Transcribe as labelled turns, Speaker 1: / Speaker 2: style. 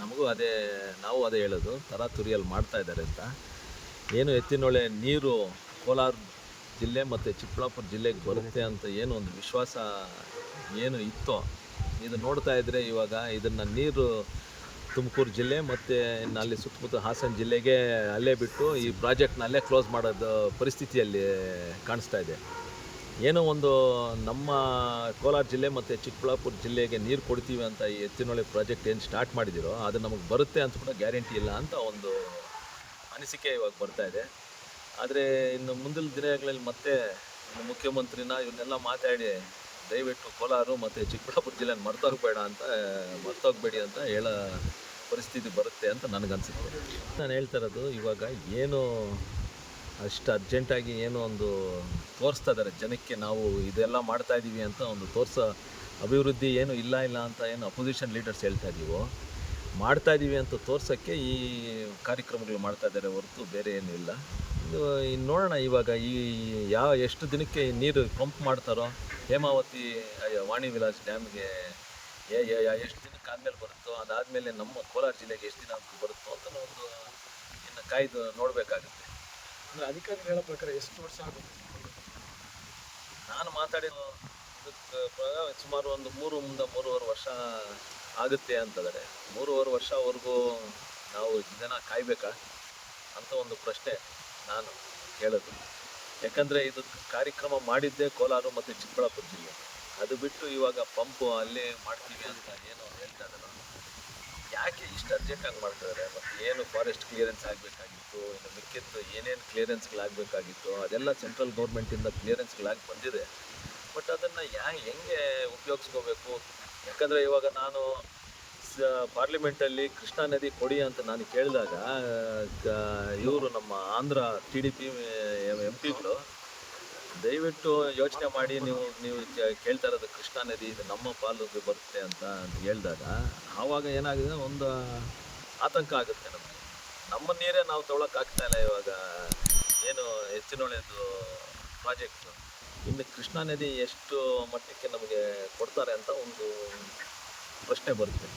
Speaker 1: ನಮಗೂ ಅದೇ, ನಾವು ಅದೇ ಹೇಳೋದು, ತರಾತುರಿಯಲ್ಲಿ ಮಾಡ್ತಾ ಇದ್ದಾರೆ ಅಂತ. ಏನು ಎತ್ತಿನೊಳೆ ನೀರು ಕೋಲಾರ ಜಿಲ್ಲೆ ಮತ್ತು ಚಿಕ್ಕಬಳ್ಳಾಪುರ ಜಿಲ್ಲೆಗೆ ಬರುತ್ತೆ ಅಂತ ಏನು ಒಂದು ವಿಶ್ವಾಸ ಏನು ಇತ್ತೋ, ಇದು ನೋಡ್ತಾ ಇದ್ದರೆ ಇವಾಗ ಇದನ್ನು ನೀರು ತುಮಕೂರು ಜಿಲ್ಲೆ ಮತ್ತು ಅಲ್ಲಿ ಸುತ್ತಮುತ್ತ ಹಾಸನ ಜಿಲ್ಲೆಗೆ ಅಲ್ಲೇ ಬಿಟ್ಟು ಈ ಪ್ರಾಜೆಕ್ಟ್ನ ಅಲ್ಲೇ ಕ್ಲೋಸ್ ಮಾಡೋದು ಪರಿಸ್ಥಿತಿಯಲ್ಲಿ ಕಾಣಿಸ್ತಾ ಇದೆ. ಏನೋ ಒಂದು ನಮ್ಮ ಕೋಲಾರ ಜಿಲ್ಲೆ ಮತ್ತು ಚಿಕ್ಕಬಳ್ಳಾಪುರ ಜಿಲ್ಲೆಗೆ ನೀರು ಕೊಡ್ತೀವಿ ಅಂತ ಈ ಎತ್ತಿನೊಳೆ ಪ್ರಾಜೆಕ್ಟ್ ಏನು ಸ್ಟಾರ್ಟ್ ಮಾಡಿದಿರೋ, ಅದು ನಮಗೆ ಬರುತ್ತೆ ಅಂತ ಕೂಡ ಗ್ಯಾರಂಟಿ ಇಲ್ಲ ಅಂತ ಒಂದು ಅನಿಸಿಕೆ ಇವಾಗ ಬರ್ತಾ ಇದೆ. ಆದರೆ ಇನ್ನು ಮುಂದಿನ ದಿನಗಳಲ್ಲಿ ಮತ್ತೆ ಮುಖ್ಯಮಂತ್ರಿನ ಇವನ್ನೆಲ್ಲ ಮಾತಾಡಿ ದಯವಿಟ್ಟು ಕೋಲಾರ ಮತ್ತು ಚಿಕ್ಕಬಳ್ಳಾಪುರ ಜಿಲ್ಲೆನ ಮರ್ತೋಗ್ಬೇಡ ಅಂತ, ಮರ್ತೋಗ್ಬೇಡಿ ಅಂತ ಹೇಳೋ ಪರಿಸ್ಥಿತಿ ಬರುತ್ತೆ ಅಂತ ನನಗನ್ಸುತ್ತೆ. ನಾನು ಹೇಳ್ತಾ ಇರೋದು ಇವಾಗ ಏನು ಅಷ್ಟು ಅರ್ಜೆಂಟಾಗಿ ಏನೋ ಒಂದು ತೋರಿಸ್ತಾ ಇದ್ದಾರೆ ಜನಕ್ಕೆ ನಾವು ಇದೆಲ್ಲ ಮಾಡ್ತಾ ಇದ್ದೀವಿ ಅಂತ ಒಂದು ತೋರಿಸೋ ಅಭಿವೃದ್ಧಿ ಏನು ಇಲ್ಲ ಇಲ್ಲ ಅಂತ ಏನು ಅಪೋಸಿಷನ್ ಲೀಡರ್ಸ್ ಹೇಳ್ತಾ ಇದ್ದೀವೋ ಮಾಡ್ತಾ ಇದ್ದೀವಿ ಅಂತ ತೋರ್ಸೋಕ್ಕೆ ಈ ಕಾರ್ಯಕ್ರಮಗಳು ಮಾಡ್ತಾ ಇದ್ದಾರೆ ಹೊರತು ಬೇರೆ ಏನೂ ಇಲ್ಲ. ಇದು ಇನ್ನು ನೋಡೋಣ ಇವಾಗ ಈ ಯಾವ, ಎಷ್ಟು ದಿನಕ್ಕೆ ನೀರು ಪಂಪ್ ಮಾಡ್ತಾರೋ, ಹೇಮಾವತಿ ವಾಣಿ ವಿಲಾಸ್ ಡ್ಯಾಮ್ಗೆ ಎಷ್ಟು ದಿನಕ್ಕೆ ಆದಮೇಲೆ ಬರುತ್ತೋ, ಅದಾದಮೇಲೆ ನಮ್ಮ ಕೋಲಾರ ಜಿಲ್ಲೆಗೆ ಎಷ್ಟು ದಿನ ಬರುತ್ತೋ ಅಂತ ಒಂದು ಇನ್ನು ಕಾಯ್ದು ನೋಡಬೇಕಾಗುತ್ತೆ.
Speaker 2: ಅಂದ್ರೆ ಅಧಿಕಾರಿಗಳು ಹೇಳೋ ಪ್ರಕಾರ ಎಷ್ಟು ವರ್ಷ ಆಗುತ್ತೆ?
Speaker 1: ನಾನು ಮಾತಾಡಿರೋ ಪ್ರಕಾರ ಸುಮಾರು ಒಂದು ಮೂರು ಮುಂದೆ ಮೂರುವರೆ ವರ್ಷ ಆಗುತ್ತೆ ಅಂತಂದರೆ, ಮೂರುವರೆ ವರ್ಷವರೆಗೂ ನಾವು ಜನ ಕಾಯ್ಬೇಕಾ? ಅಂತ ಒಂದು ಪ್ರಶ್ನೆ ನಾನು ಹೇಳೋದು. ಯಾಕಂದರೆ ಇದು ಕಾರ್ಯಕ್ರಮ ಮಾಡಿದ್ದೇ ಕೋಲಾರ ಮತ್ತು ಚಿಕ್ಕಬಳ್ಳಾಪುರ ಜಿಲ್ಲೆ. ಅದು ಬಿಟ್ಟು ಇವಾಗ ಪಂಪು ಅಲ್ಲಿ ಮಾಡ್ತೀವಿ ಅಂತ ಏನು ಹೇಳ್ತಾ ಇದ್ದಾರೋ ಯಾಕೆ ಹಂಗೆ ಮಾಡ್ತಿದ್ದಾರೆ ಮತ್ತು ಏನು ಫಾರೆಸ್ಟ್ ಕ್ಲಿಯರೆನ್ಸ್ ಆಗಬೇಕಾಗಿತ್ತು, ಇನ್ನು ಮಿಕ್ಕಿದ್ದು ಏನೇನು ಕ್ಲಿಯರೆನ್ಸ್ಗಳಾಗಬೇಕಾಗಿತ್ತು ಅದೆಲ್ಲ ಸೆಂಟ್ರಲ್ ಗೌರ್ಮೆಂಟಿಂದ ಕ್ಲಿಯರೆನ್ಸ್ಗಳಾಗಿ ಬಂದಿದೆ. ಬಟ್ ಅದನ್ನು ಯಾ ಹೆಂಗೆ ಉಪಯೋಗಿಸ್ಕೋಬೇಕು? ಯಾಕಂದರೆ ಇವಾಗ ನಾನು ಸ ಪಾರ್ಲಿಮೆಂಟಲ್ಲಿ ಕೃಷ್ಣಾ ನದಿ ಕೊಡಿ ಅಂತ ನಾನು ಕೇಳಿದಾಗ ಇವರು ನಮ್ಮ Andhra T D P M ಪಿಗಳು ದಯವಿಟ್ಟು ಯೋಚನೆ ಮಾಡಿ ನೀವು ನೀವು ಕೇಳ್ತಾ ಇರೋದು ಕೃಷ್ಣಾ ನದಿ, ಇದು ನಮ್ಮ ಪಾಲಿಗೆ ಬರುತ್ತೆ ಅಂತ ಹೇಳಿದಾಗ ಆವಾಗ ಏನಾಗಿದೆ, ಒಂದು ಆತಂಕ ಆಗುತ್ತೆ ನಮಗೆ. ನಮ್ಮ ನೀರೇ ನಾವು ತೊಗೊಳಕ್ಕಾಗ್ತಾ ಇಲ್ಲ ಇವಾಗ. ಏನು ಹೆಚ್ಚಿನೊಳೆದು ಪ್ರಾಜೆಕ್ಟ್ ಇನ್ನು ಕೃಷ್ಣಾ ನದಿ ಎಷ್ಟು ಮಟ್ಟಕ್ಕೆ ನಮಗೆ ಕೊಡ್ತಾರೆ ಅಂತ ಒಂದು ಪ್ರಶ್ನೆ ಬರುತ್ತೆ.